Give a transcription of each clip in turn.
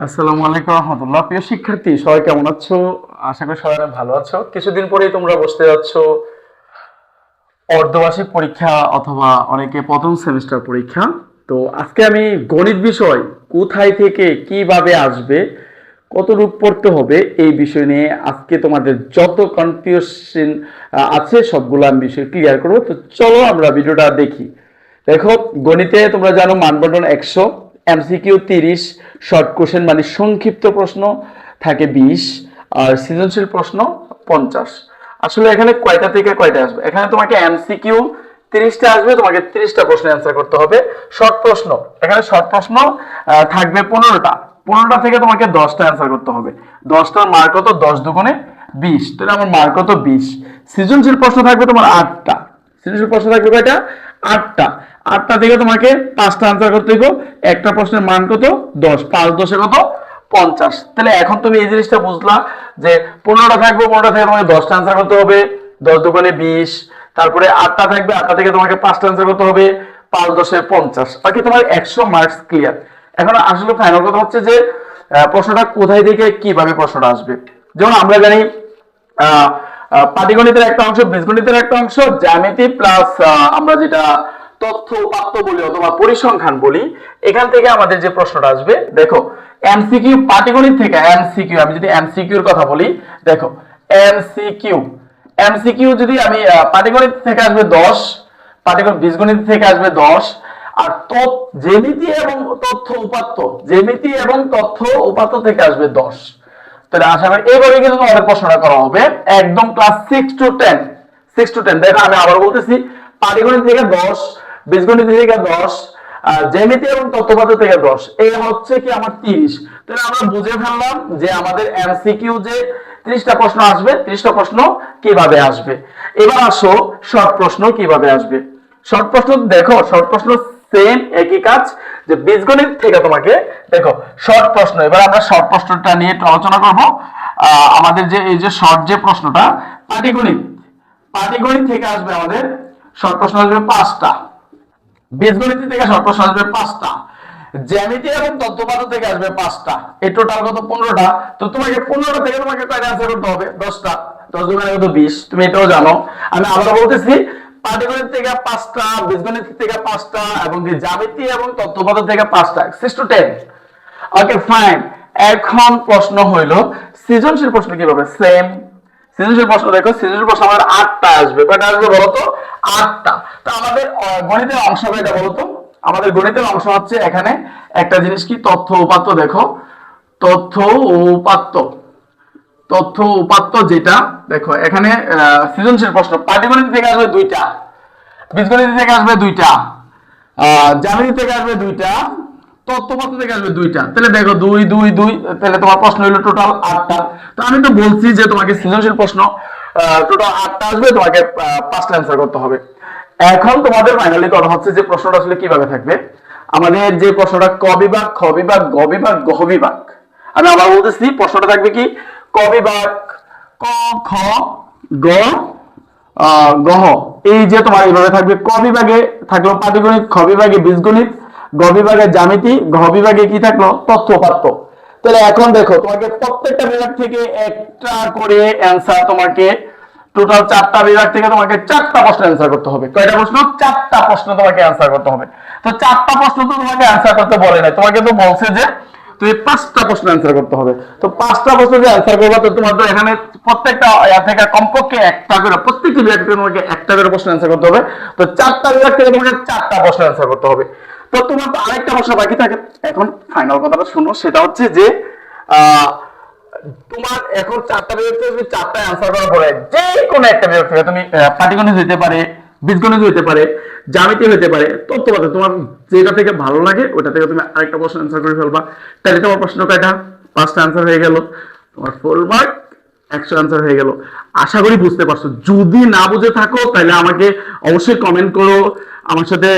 আসসালামু আলাইকুম রহমতুল্লাহ। প্রিয় শিক্ষার্থী, সবাই কেমন আছো? আশা করি সবাই ভালো আছো। কিছুদিন পরেই তোমরা বসতে যাচ্ছ অর্ধবার্ষিক পরীক্ষা অথবা অনেকে প্রথম সেমিস্টার পরীক্ষা। তো আজকে আমি গণিত বিষয় কোথায় থেকে কীভাবে আসবে, কত রূপ পড়তে হবে এই বিষয় নিয়ে আজকে তোমাদের যত কনফিউশন আছে সবগুলো আমি বিষয় ক্লিয়ার করব। তো চলো আমরা ভিডিওটা দেখি। দেখো, গণিতে তোমরা জানো মানবন্টন একশো। এমসিকিউ তিরিশ, শর্ট কোশ্চেন মানে সংক্ষিপ্ত প্রশ্ন থাকে বিশ, আর সৃজনশীল প্রশ্ন পঞ্চাশ। আসলে এখানে কয়টা থেকে কয়টা আসবে? এখানে তোমাকে এমসিকিউ তিরিশটা আসবে, তোমাকে তিরিশটা প্রশ্ন অ্যান্সার করতে হবে। শর্ট প্রশ্ন, এখানে শর্ট প্রশ্ন থাকবে পনেরোটা। পনেরোটা থেকে তোমাকে দশটা অ্যান্সার করতে হবে। দশটার মার্ক কত? দশ দুগুণে বিশ। তাহলে আমার মার্ক কত? বিশ। সৃজনশীল প্রশ্ন থাকবে তোমার আটটা। সৃজনশীল প্রশ্ন থাকবে কয়টা? আটটা। আটটা থেকে তোমাকে পাঁচটা আনসার করতে হবে একটা প্রশ্নের মান কত? দশ। পাঁচ দশে কত? পঞ্চাশ। তাহলে এখন তুমি এই জিনিসটা বুঝলা যে পনেরোটা থাকবে পনেরোটা থেকে তোমাকে দশটা আনসার করতে হবে। দশ দোকানে বিশ। তারপরে আটটা থাকবে আটটা থেকে তোমাকে পাঁচটা আনসার করতে হবে। পাঁচ দশে পঞ্চাশ। বাকি তোমার একশো মার্কস ক্লিয়ার এখন আসলে ফাইনাল কথা হচ্ছে যে প্রশ্নটা কোথায় থেকে কীভাবে প্রশ্নটা আসবে? যেমন আমরা জানি আহ, পাটিগণিতের একটা অংশ, বীজগণিতের একটা অংশ, জ্যামিতি প্লাস আমরা যেটা তথ্য উপাত্ত বলি অথবা পরিসংখ্যান বলি, এখান থেকে আমাদের যে প্রশ্নটা আসবে, দেখো এমসিকিউ পাটিগণিত থেকে এমসিকিউ আমি যদি এমসিকিউ এর কথা বলি, দেখো এমসিকিউ এমসিকিউ যদি আমি পাটিগণিত থেকে আসবে দশ, পাটিগণিত, বীজগণিত থেকে আসবে দশ, আর তথ্য, জ্যামিতি এবং তথ্য উপাত্ত, জ্যামিতি এবং তথ্য উপাত্ত থেকে আসবে দশ। তাহলে আশা করি এইভাবে কিন্তু তোমাদের প্রশ্নটা করা হবে। একদম class six to ten six to ten দেখো, আমি আবার বলতেছি, পাটিগণিত থেকে দশ, বীজগণিত থেকে দশ জ্যামিতি এবং তত্ত্বপাত্র থেকে দশ। এই হচ্ছে কি আমার তিরিশ। তাহলে আমরা বুঝে ফেললাম যে আমাদের এমসিকিউ যে ত্রিশটা প্রশ্ন আসবে, ত্রিশটা প্রশ্ন কীভাবে আসবে। এবার আসো, শর্ট প্রশ্ন কীভাবে আসবে। শর্ট প্রশ্ন দেখো, শর্ট প্রশ্ন সেম একই কাজ যে বীজগণিত থেকে তোমাকে, দেখো শর্ট প্রশ্ন, এবার আমরা শর্ট প্রশ্নটা নিয়ে একটু আলোচনা করব। আমাদের যে, এই যে শর্ট যে প্রশ্নটা, পাটিগণিত। পাটিগণিত থেকে আসবে আমাদের শর্ট প্রশ্ন আসবে পাঁচটা। বীজগণিত থেকে শর্ট প্রশ্ন আসবে পাঁচটা। জ্যামিতি এবং তত্ত্বপাত্র থেকে আসবে পাঁচটা। এই টোটাল কত? পনেরোটা। তো তোমাকে পনেরোটা থেকে তোমাকে কয়টা অ্যান্সার করতে হবে। দশটা। দশ দোকানে কত? বিশ। তুমি এটাও জানো। আমি আবার বলতেছি পাটিগণিত থেকে পাঁচটা, বীজগণিত থেকে পাঁচটা, এবং কি জ্যামিতি এবং তত্ত্বপাত্র থেকে পাঁচটা six to ten okay fine এখন প্রশ্ন হইল, সৃজনশীল প্রশ্ন কীভাবে? সেম সৃজনশীল প্রশ্ন দেখো, সৃজনশীল প্রশ্ন আমাদের আটটা আসবে। কয়টা আসবে বলতো? আটটা। তো আমাদের গণিতের অংশ কয়টা বলতো? আমাদের গণিতের অংশ হচ্ছে এখানে একটা জিনিস কি? তথ্য উপাত্ত দেখো। তথ্য উপাত্ত। তথ্য উপাত্ত যেটা, দেখো, এখানে সৃজনশীল প্রশ্ন। পাটিগণিত থেকে আসবে দুইটা, বীজগণিত থেকে আসবে দুইটা জ্যামিতি থেকে আসবে দুইটা, তত্ত্বপাত্র থেকে আসবে দুইটা। তাহলে দেখো, দুই দুই দুই, তাহলে তোমার প্রশ্ন টোটাল আটটা। তো আমি তো বলছি যে তোমাকে সৃজনশীল প্রশ্ন টোটাল আটটা আসবে, তোমাকে পাঁচটা অ্যান্সার করতে হবে। এখন তোমাদের ফাইনালি হচ্ছে যে প্রশ্নটা আসলে কীভাবে থাকবে। আমাদের যে প্রশ্নটা ক বিভাগ, খ বিভাগ, গ বিভাগ গ বিভাগ। আমি আবার বলতেছি, প্রশ্নটা থাকবে কি? ক বিভাগ ক, খ, গ গহ এই যে তোমার এইভাবে থাকবে ক বিভাগে থাকল পাটিগণিত খ বিভাগে বীজগণিত গ বিভাগে জ্যামিতি ঘ বিভাগে কি থাকল? তথ্য উপাত্ত তাহলে এখন দেখো, তোমাকে প্রত্যেকটা বিভাগ থেকে একটা করে অ্যান্সার তোমাকে টোটাল চারটা বিভাগ থেকে তোমাকে চারটা প্রশ্ন অ্যান্সার করতে হবে। কয়টা প্রশ্ন? চারটা প্রশ্ন তোমাকে অ্যান্সার করতে হবে। তো চারটা প্রশ্ন তো তোমাকে অ্যান্সার করতে বলে নাই। তোমাকে তো বলছে যে তুমি পাঁচটা প্রশ্ন অ্যান্সার করতে হবে। তো পাঁচটা প্রশ্ন যে অ্যান্সার করবে, তো তোমার তো এখানে প্রত্যেকটা ইয়া থেকে কমপক্ষে একটা করে, প্রত্যেকটি বিভাগ থেকে তোমাকে একটা করে প্রশ্ন অ্যান্সার করতে হবে। তো চারটা বিভাগ থেকে তোমাকে চারটা প্রশ্ন অ্যান্সার করতে হবে। তো তোমার তো আরেকটা প্রশ্ন বাকি থাকে। এখন ফাইনাল কথাটা শুনো, সেটা হচ্ছে যে তোমার এখন চারটা বিভাগ থেকে তুমি চারটা অ্যান্সার করার পরে যে কোনো একটা বিভাগ থেকে তুমি পাটিগণিত হইতে পারে, বীজগণিত হইতে পারে জ্যামিতি হইতে পারে। তত্ত্বপাত্র তোমার যেটা থেকে ভালো লাগে ওটা থেকে তুমি আরেকটা প্রশ্ন অ্যান্সার করে ফেলবা। তাহলে তোমার প্রশ্ন কয়টা? পাঁচটা অ্যান্সার হয়ে গেল। তোমার ফুল মার্ক একশো অ্যান্সার হয়ে গেল। আশা করি বুঝতে পারছ। যদি না বুঝে থাকো, তাহলে আমাকে অবশ্যই কমেন্ট করো, আমার সাথে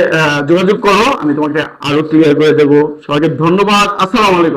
যোগাযোগ করো, আমি তোমাকে আরও ক্লিয়ার করে দেবো। সবাইকে ধন্যবাদ। আসসালামু আলাইকুম।